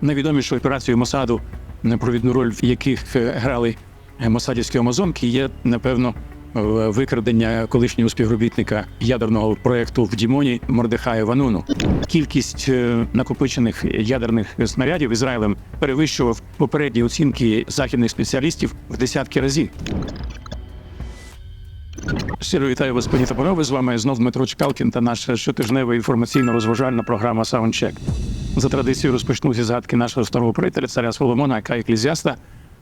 Найвідомішою операцією Мосаду, провідну роль в яких е, грали е, мосадівські амазонки, є напевно викрадення колишнього співробітника ядерного проекту в Дімоні Мордехая Вануну. Кількість е, накопичених ядерних снарядів Ізраїлем перевищував попередні оцінки західних спеціалістів в десятки разів. Щиро вітаю вас, пані та панове. З вами знов Дмитро Чкалкін та наша щотижнева інформаційно-розважальна програма Саундчек. За традицією розпочну зі згадки нашого старого приятеля, царя Соломона, яка еклезіаста.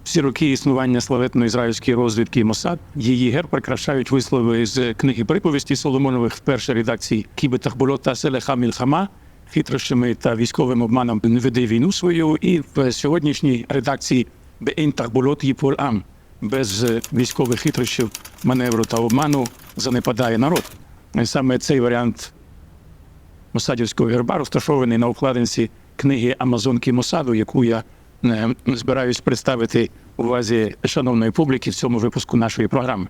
Всі роки існування славетної ізраїльської розвідки Мосад її герб прикрашають вислови з книги приповісті Соломонових в першій редакції Кібетахболот та Селеха Мільхама, хитрощами та військовим обманом не веде війну свою, і в сьогоднішній редакції Беін Тахболот Їпол Ам без е, військових хитрощів, маневру та обману занепадає народ. І Саме цей варіант Мосадівського герба розташований на обкладинці книги Амазонки Мосаду, яку я е, збираюсь представити увазі шановної публіки в цьому випуску нашої програми.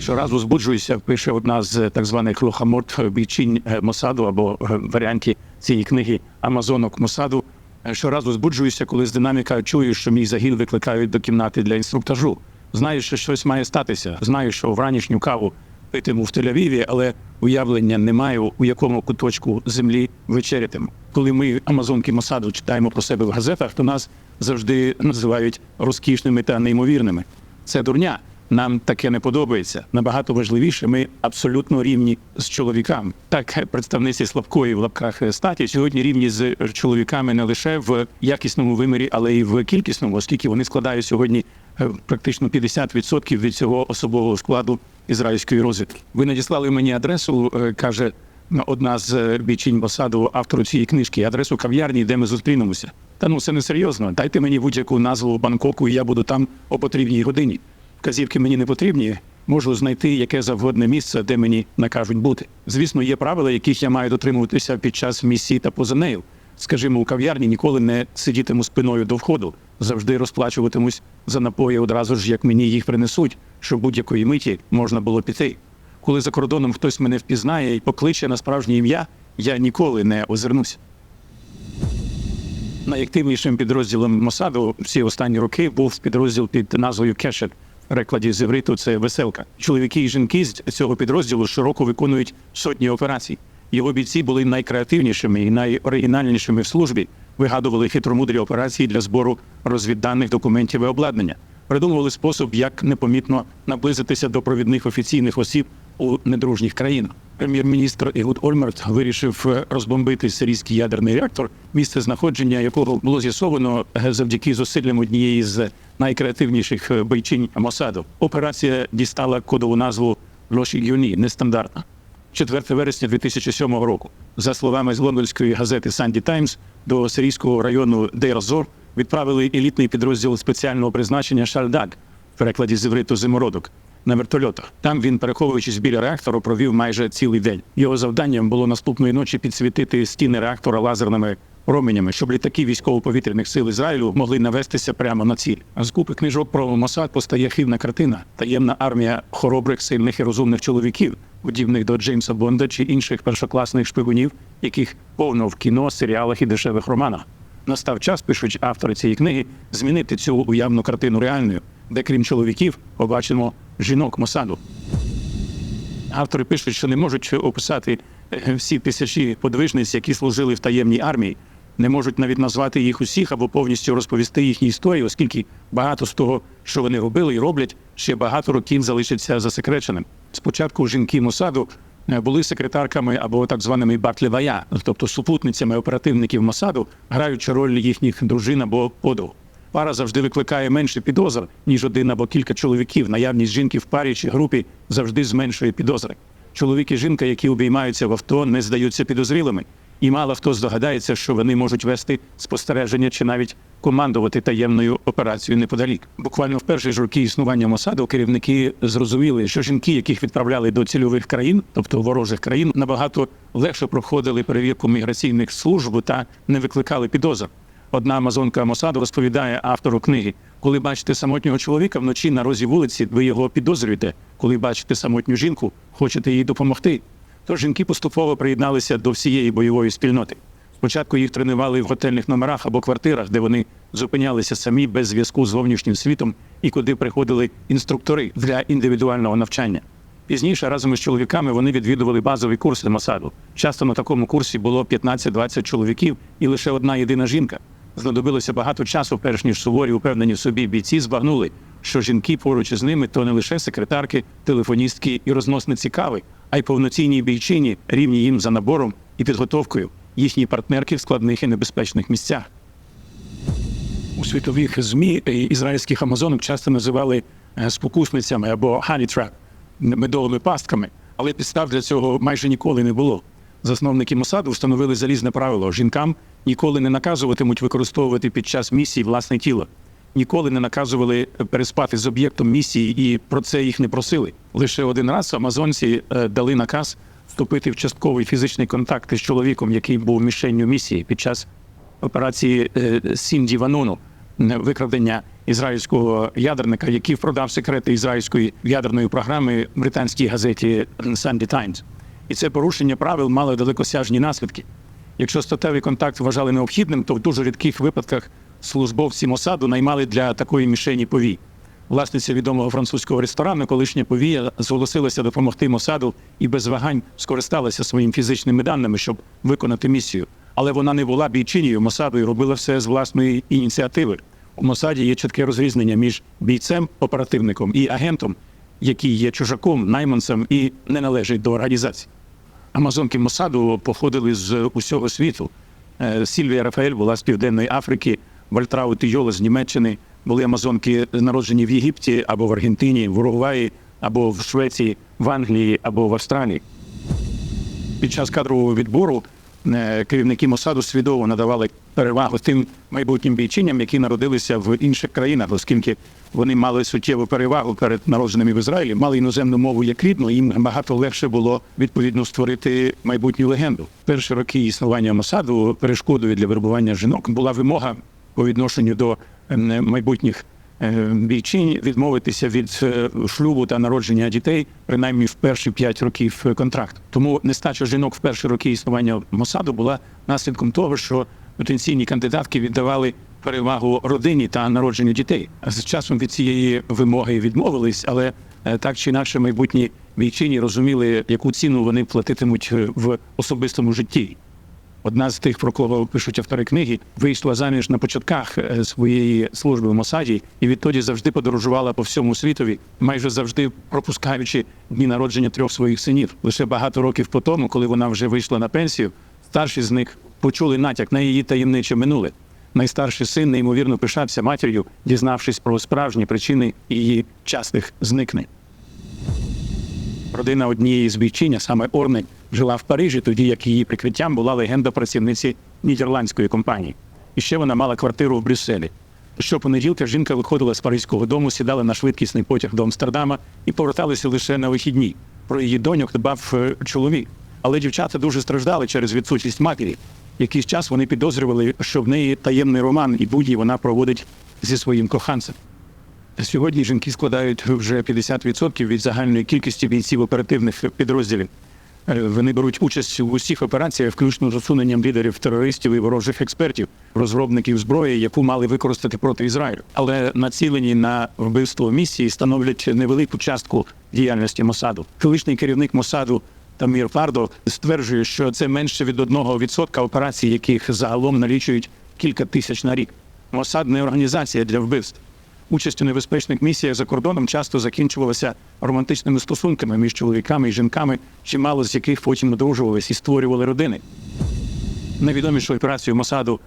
Щоразу збуджуюся, пише одна з так званих лохаморт бійчинь е, Мосаду або е, варіанті цієї книги Амазонок Мосаду. Щоразу збуджуюся, коли з динаміка чую, що мій загін викликають до кімнати для інструктажу. Знаю, що щось має статися. Знаю, що вранішню каву питиму в Тель-Авіві, але уявлення не маю, у якому куточку землі вечерятиму. Коли ми Амазонки Мосаду читаємо про себе в газетах, то нас завжди називають розкішними та неймовірними. Це дурня. Нам таке не подобається. Набагато важливіше, ми абсолютно рівні з чоловіками. Так, представниці слабкої в лапках статі сьогодні рівні з чоловіками не лише в якісному вимірі, але й в кількісному, оскільки вони складають сьогодні е, практично 50% від цього особового складу ізраїльської розвідки. Ви надіслали мені адресу, е, каже одна з бійчинь Мосаду, автору цієї книжки, адресу кав'ярні, де ми зустрінемося. Та ну це не серйозно. Дайте мені будь-яку назву Бангкоку, і я буду там о потрібній годині. Вказівки мені не потрібні. Можу знайти яке завгодне місце, де мені накажуть бути. Звісно, є правила, яких я маю дотримуватися під час місії та поза нею. Скажімо, у кав'ярні ніколи не сидітиму спиною до входу, завжди розплачуватимусь за напої одразу ж, як мені їх принесуть, щоб будь-якої миті можна було піти. Коли за кордоном хтось мене впізнає і покличе на справжнє ім'я, я ніколи не озирнусь. Найактивнішим підрозділом Мосаду всі останні роки був підрозділ під назвою Кешет. Перекладі з івриту це веселка. Чоловіки і жінки з цього підрозділу широко виконують сотні операцій. Його бійці були найкреативнішими і найоригінальнішими в службі. Вигадували хитромудрі операції для збору розвідданих документів і обладнання. Придумували спосіб, як непомітно наблизитися до провідних офіційних осіб у недружніх країнах. Прем'єр-міністр Ігуд Ольмерт вирішив е, розбомбити сирійський ядерний реактор, місце знаходження якого було з'ясовано е, завдяки зусиллям однієї з найкреативніших е, бойчинь Мосаду. Операція дістала кодову назву Лоші Юні нестандартна. 4 вересня 2007 року. За словами з лондонської газети Санді Таймс, до сирійського району Дейр-Зор відправили елітний підрозділ спеціального призначення Шальдаг в перекладі з івриту зимородок на вертольотах. Там він, переховуючись біля реактору, провів майже цілий день. Його завданням було наступної ночі підсвітити стіни реактора лазерними променями, щоб літаки військово-повітряних сил Ізраїлю могли навестися прямо на ціль. А з купи книжок про Мосад постає хибна картина: таємна армія хоробрих, сильних і розумних чоловіків, подібних до Джеймса Бонда чи інших першокласних шпигунів, яких повно в кіно, серіалах і дешевих романах. Настав час, пишуть автори цієї книги, змінити цю уявну картину реальною, де крім чоловіків побачимо жінок Мосаду. Автори пишуть, що не можуть описати е, всі тисячі подвижниць, які служили в таємній армії, не можуть навіть назвати їх усіх або повністю розповісти їхні історії, оскільки багато з того, що вони робили і роблять, ще багато років залишиться засекреченим. Спочатку жінки Мосаду е, були секретарками або так званими батлівая, тобто супутницями оперативників Мосаду, граючи роль їхніх дружин або подруг. Пара завжди викликає менше підозр, ніж один або кілька чоловіків. Наявність жінки в парі чи групі завжди зменшує підозри. Чоловік і жінка, які обіймаються в авто, не здаються підозрілими. І мало хто здогадається, що вони можуть вести спостереження чи навіть командувати таємною операцією неподалік. Буквально в перші ж роки існування Мосаду керівники зрозуміли, що жінки, яких відправляли до цільових країн, тобто ворожих країн, набагато легше проходили перевірку міграційних служб та не викликали підозр. Одна амазонка Мосаду розповідає автору книги: коли бачите самотнього чоловіка вночі на розі вулиці, ви його підозрюєте. Коли бачите самотню жінку, хочете їй допомогти. Тож жінки поступово приєдналися до всієї бойової спільноти. Спочатку їх тренували в готельних номерах або квартирах, де вони зупинялися самі без зв'язку з зовнішнім світом і куди приходили інструктори для індивідуального навчання. Пізніше разом із чоловіками вони відвідували базові курси Мосаду. Часто на такому курсі було 15-20 чоловіків і лише одна єдина жінка. Знадобилося багато часу, перш ніж суворі упевнені в собі бійці збагнули, що жінки поруч із ними то не лише секретарки, телефоністки і розносниці кави, а й повноцінні бійчині, рівні їм за набором і підготовкою, їхні партнерки в складних і небезпечних місцях. У світових ЗМІ ізраїльських амазонок часто називали е, спокусницями або trap, медовими пастками, але підстав для цього майже ніколи не було. Засновники Мосаду встановили залізне правило: жінкам ніколи не наказуватимуть використовувати під час місії власне тіло. Ніколи не наказували переспати з об'єктом місії, і про це їх не просили. Лише один раз амазонці е, дали наказ вступити в частковий фізичний контакт із чоловіком, який був мішенню місії під час операції е, Сінді Ванону е, викрадення ізраїльського ядерника, який продав секрети ізраїльської ядерної програми британській газеті Sunday Times. І це порушення правил мало далекосяжні наслідки. Якщо статевий контакт вважали необхідним, то в дуже рідких випадках службовці Мосаду наймали для такої мішені повій. Власниця відомого французького ресторану, колишня повія, зголосилася допомогти Мосаду і без вагань скористалася своїми фізичними даними, щоб виконати місію. Але вона не була бійчинею Мосаду і робила все з власної ініціативи. У Мосаді є чітке розрізнення між бійцем, оперативником і агентом, який є чужаком, найманцем і не належить до організації. Амазонки Мосаду походили з усього світу. Е, Сільвія Рафаель була з Південної Африки, Вальтраут і Йола з Німеччини. Були амазонки народжені в Єгипті або в Аргентині, в Уругваї, або в Швеції, в Англії або в Австралії. Під час кадрового відбору керівники Мосаду свідомо надавали перевагу тим майбутнім бійчиням, які народилися в інших країнах, оскільки вони мали суттєву перевагу перед народженими в Ізраїлі, мали іноземну мову як рідну, їм багато легше було відповідно створити майбутню легенду. Перші роки існування Мосаду перешкодою для вербування жінок була вимога по відношенню до е, майбутніх е, бійчинь відмовитися від е, шлюбу та народження дітей принаймні в перші п'ять років контракту. Тому нестача жінок в перші роки існування Мосаду була наслідком того, що потенційні кандидатки віддавали перевагу родині та народженню дітей. З часом від цієї вимоги відмовились, але е, так чи інакше майбутні бійчині розуміли, яку ціну вони платитимуть е, в особистому житті. Одна з тих, про кого пишуть автори книги, вийшла заміж на початках е, своєї служби в Мосаді і відтоді завжди подорожувала по всьому світові, майже завжди пропускаючи дні народження трьох своїх синів. Лише багато років по тому, коли вона вже вийшла на пенсію, старші з них почули натяк на її таємниче минуле. Найстарший син неймовірно пишався матір'ю, дізнавшись про справжні причини її частих зникнень. Родина однієї з бійчиня, саме Орни, жила в Парижі, тоді як її прикриттям була легенда працівниці нідерландської компанії. І ще вона мала квартиру в Брюсселі. Щопонеділка жінка виходила з паризького дому, сідала на швидкісний потяг до Амстердама і поверталася лише на вихідні. Про її доньок дбав е, чоловік. Але дівчата дуже страждали через відсутність матері. Якийсь час вони підозрювали, що в неї таємний роман, і будь вона проводить зі своїм коханцем. Сьогодні жінки складають вже 50% від загальної кількості бійців оперативних підрозділів. Е, Вони беруть участь у усіх операціях, включно з усуненням лідерів терористів і ворожих експертів, розробників зброї, яку мали використати проти Ізраїлю. Але націлені на вбивство місії становлять невелику частку діяльності Мосаду. Колишній керівник Мосаду Тамір Фардо стверджує, що це менше від 1% операцій, яких загалом налічують кілька тисяч на рік. Мосад не організація для вбивств. Участь у небезпечних місіях за кордоном часто закінчувалася романтичними стосунками між чоловіками і жінками, чимало з яких потім одружувались і створювали родини. Найвідомішою операцією Мосаду,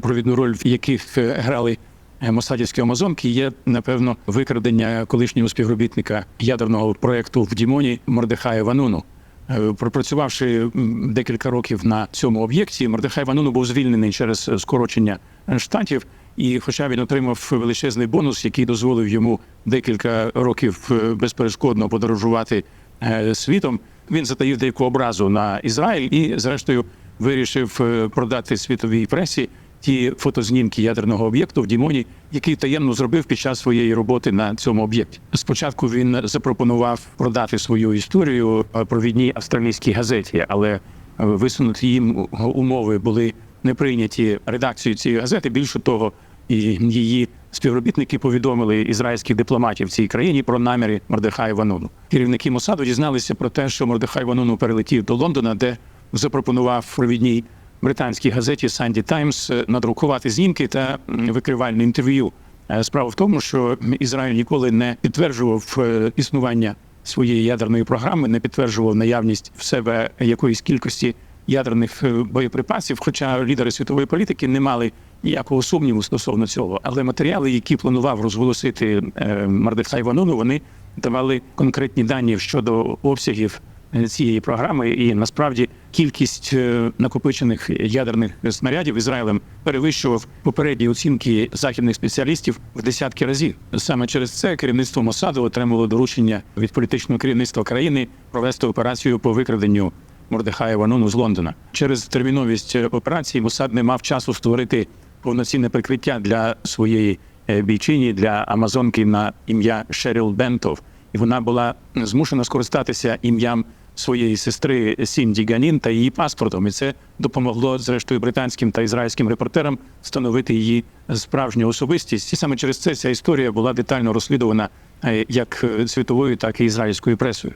провідну роль в яких е, грали е, мосадівські амазонки, є напевно викрадення колишнього співробітника ядерного проекту в Дімоні Мордехая Вануну. Е, Пропрацювавши декілька років на цьому об'єкті, Мордехай Вануну був звільнений через скорочення штатів. І, хоча він отримав величезний бонус, який дозволив йому декілька років е, безперешкодно подорожувати е, світом, він затаїв деяку образу на Ізраїль і, зрештою, вирішив е, продати світовій пресі ті фотознімки ядерного об'єкту в Дімоні, який таємно зробив під час своєї роботи на цьому об'єкті. Спочатку він запропонував продати свою історію провідній австралійській газеті, але висунуті їм умови були не прийняті редакцією цієї газети. Більше того, і її співробітники повідомили ізраїльських дипломатів в цій країні про наміри Мордехая Вануну. Керівники Мосаду дізналися про те, що Мордехай Вануну перелетів до Лондона, де запропонував провідній британській газеті Санді Таймс надрукувати знімки та викривальне інтерв'ю. Е, Справа в тому, що Ізраїль ніколи не підтверджував е, існування своєї ядерної програми, не підтверджував наявність в себе якоїсь кількості ядерних е, боєприпасів. Хоча лідери світової політики не мали ніякого сумніву стосовно цього. Але матеріали, які планував розголосити е, Мардехай Вануну, вони давали конкретні дані щодо обсягів е, цієї програми, і насправді кількість накопичених ядерних снарядів Ізраїлем перевищував попередні оцінки західних спеціалістів в десятки разів. Саме через це керівництво Мосаду отримало доручення від політичного керівництва країни провести операцію по викраденню Мордехая Вануну з Лондона. Через терміновість е, операції Мосад не мав часу створити повноцінне прикриття для своєї е, бійчині для амазонки на ім'я Шеріл Бентов, і вона була змушена скористатися ім'ям своєї сестри Сінді Ганін та її паспортом. І це допомогло зрештою британським та ізраїльським репортерам встановити її справжню особистість. І саме через це ця історія була детально розслідувана е, як світовою, так і ізраїльською пресою.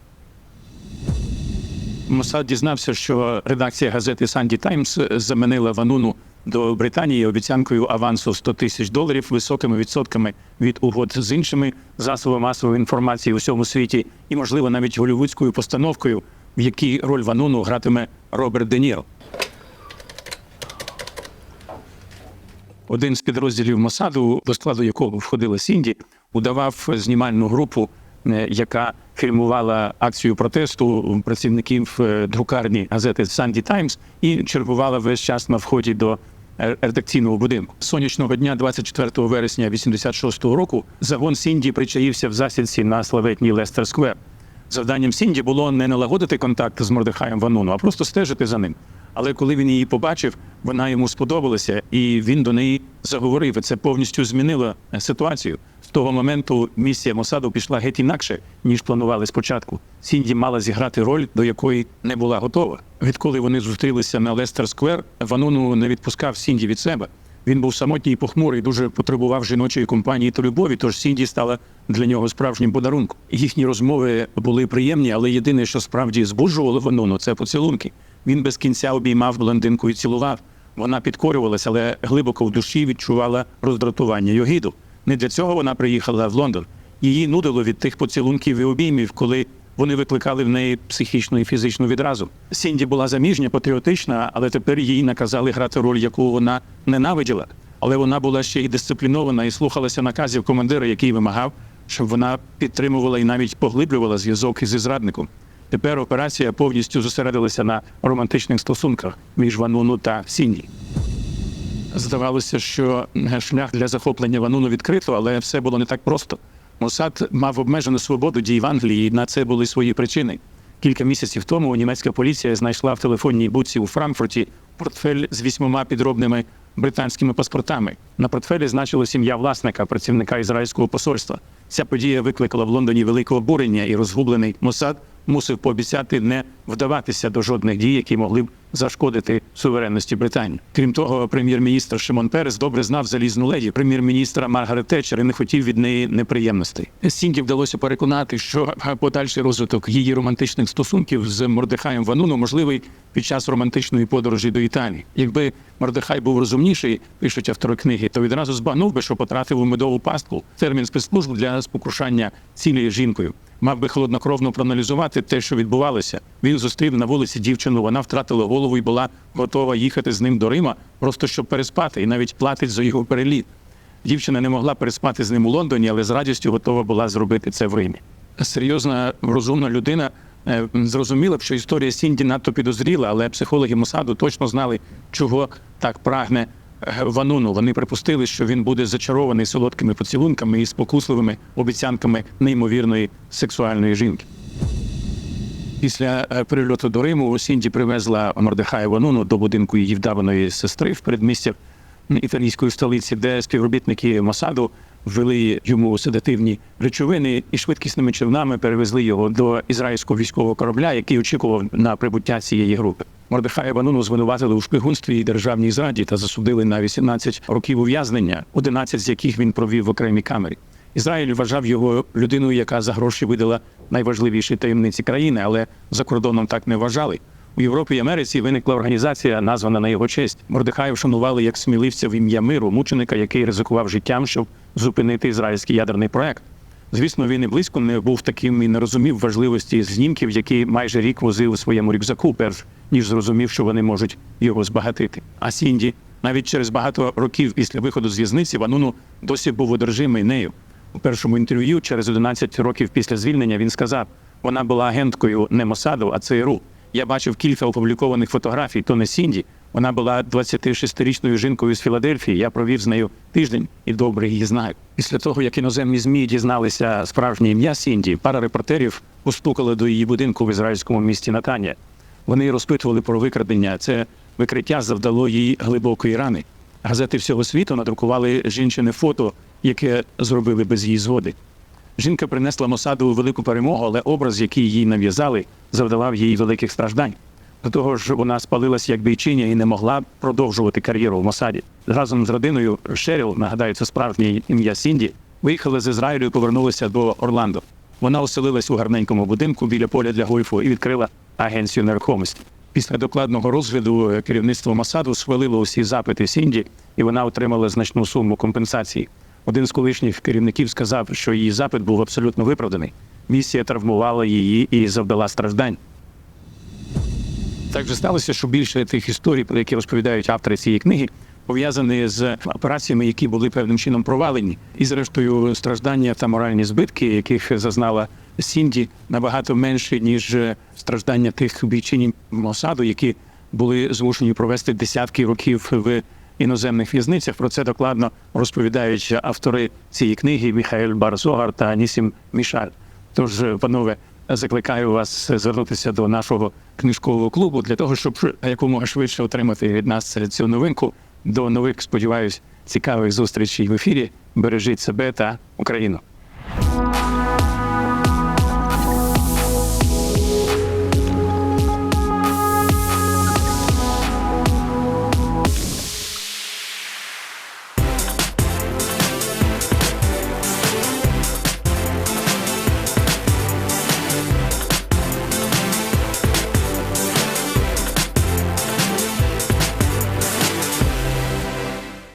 Мосад дізнався, що редакція газети Санді Таймс заманила Вануну до Британії обіцянкою авансу 100 тисяч доларів високими відсотками від угод з іншими засобами масової інформації у всьому світі, і, можливо, навіть голівудською постановкою, в якій роль Вануну гратиме Роберт Де. Один з підрозділів Мосаду, до складу якого входила Сінді, удавав знімальну групу, е, яка фільмувала акцію протесту працівників е, друкарні газети Санді Таймс і чергувала весь час на вході до е, редакційного будинку. Сонячного дня, 24 вересня 86-го року, загон Сінді причаївся в засідці на славетній Лестер Сквер. Завданням Сінді було не налагодити контакт з Мордехаєм Вануну, а просто стежити за ним. Але коли він її побачив, вона йому сподобалася, і він до неї заговорив. Це повністю змінило е, ситуацію. З того моменту місія Мосаду пішла геть інакше, ніж планували спочатку. Сінді мала зіграти роль, до якої не була готова. Відколи вони зустрілися на Лестер Сквер, Вануну не відпускав Сінді від себе. Він був самотній і похмурий, дуже потребував жіночої компанії та любові. Тож Сінді стала для нього справжнім подарунком. Їхні розмови були приємні, але єдине, що справді збуджувало Вануну, це поцілунки. Він без кінця обіймав блондинку і цілував. Вона підкорювалася, але глибоко в душі відчувала роздратування й огиду. Не для цього вона приїхала в Лондон. Її нудило від тих поцілунків і обіймів, коли вони викликали в неї психічну і фізичну відразу. Сінді була заміжня, патріотична, але тепер їй наказали грати роль, яку вона ненавиділа. Але вона була ще й дисциплінована і слухалася наказів командира, який вимагав, щоб вона підтримувала і навіть поглиблювала зв'язок із зрадником. Тепер операція повністю зосередилася на романтичних стосунках між Вануну та Сінді. Здавалося, що е, шлях для захоплення Вануну відкрито, але все було не так просто. Мосад мав обмежену свободу дій в Англії, і на це були свої причини. Кілька місяців тому німецька поліція знайшла в телефонній будці у Франкфурті портфель з вісьмома підробними британськими паспортами. На портфелі значилось ім'я власника, працівника ізраїльського посольства. Ця подія викликала в Лондоні велике обурення, і розгублений Мосад мусив пообіцяти не вдаватися до жодних дій, які могли б зашкодити суверенності Британії. Крім того, прем'єр-міністр Шимон Перес добре знав залізну леді прем'єр-міністра Маргарет Тетчер і не хотів від неї неприємностей. Сінді вдалося переконати, що подальший розвиток її романтичних стосунків з Мордехаєм Вануну можливий під час романтичної подорожі до Італії. Якби Мордехай був розумніший, пишуть автори книги, то відразу збагнув би, що потратив у медову пастку термін спецслужб для спокушання цілею жінкою. Мав би холоднокровно проаналізувати те, що відбувалося. Він зустрів на вулиці дівчину. Вона втратила голову і була готова їхати з ним до Рима, просто щоб переспати, і навіть платить за його переліт. Дівчина не могла переспати з ним у Лондоні, але з радістю готова була зробити це в Римі. Серйозна, розумна людина е, зрозуміла б, що історія Сінді надто підозріла, але психологи Мосаду точно знали, чого так прагне е, Вануну. Вони припустили, що він буде зачарований солодкими поцілунками і спокусливими обіцянками неймовірної сексуальної жінки. Після е, прильоту до Риму Сінді привезла Мордехая Вануну до будинку її вдаваної сестри в передмістях італійської столиці, де співробітники Мосаду ввели йому седативні речовини і швидкісними човнами перевезли його до ізраїльського військового корабля, який очікував на прибуття цієї групи. Мордехая Вануну звинуватили у шпигунстві і державній зраді та засудили на 18 років ув'язнення, 11 з яких він провів в окремій камері. Ізраїль вважав його людиною, яка за гроші видала найважливіші таємниці країни, але за кордоном так не вважали. У Європі і Америці виникла організація, названа на його честь. Мордехая вшанували як сміливця в ім'я миру, мученика, який ризикував життям, щоб зупинити ізраїльський ядерний проект. Звісно, він і близько не був таким і не розумів важливості знімків, які майже рік возив у своєму рюкзаку, перш ніж зрозумів, що вони можуть його збагатити. А Сінді, навіть через багато років після виходу з в'язниці, Вануну досі був одержимий нею. Першому інтерв'ю, через 11 років після звільнення, він сказав: вона була агенткою не Мосаду, а ЦРУ. Я бачив кілька опублікованих фотографій, то не Сінді. Вона була 26-річною жінкою з Філадельфії. Я провів з нею тиждень і добре її знаю. Після того, як іноземні змі дізналися справжнє ім'я Сінді, пара репортерів постукали до її будинку в ізраїльському місті Натанія. Вони розпитували про викрадення. Це викриття завдало їй глибокої рани. Газети всього світу надрукували жінчине фото, яке зробили без її згоди. Жінка принесла Мосаду велику перемогу, але образ, який їй нав'язали, завдавав їй великих страждань. До того ж, вона спалилася як бійчиня і не могла продовжувати кар'єру в Мосаді. Разом з родиною Шеріл, нагадаю, це справжнє ім'я Сінді, виїхали з Ізраїлю і повернулися до Орландо. Вона оселилась у гарненькому будинку біля поля для гольфу і відкрила агенцію нерухомості. Після докладного розгляду керівництво Масаду схвалило усі запити Сінді, і вона отримала значну суму компенсації. Один з колишніх керівників сказав, що її запит був абсолютно виправданий. Місія травмувала її і завдала страждань. Так же сталося, що більше тих історій, про які розповідають автори цієї книги, пов'язані з операціями, які були певним чином провалені, і зрештою страждання та моральні збитки, яких зазнала Сінді, набагато менше ніж страждання тих бійчинів Мосаду, які були змушені провести десятки років в іноземних в'язницях. Про це докладно розповідають автори цієї книги Міхаїль Барзогар та Анісім Мішаль. Тож, панове, закликаю вас звернутися до нашого книжкового клубу для того, щоб якомога швидше отримати від нас цю новинку. До нових, сподіваюсь, цікавих зустрічей в ефірі. Бережіть себе та Україну.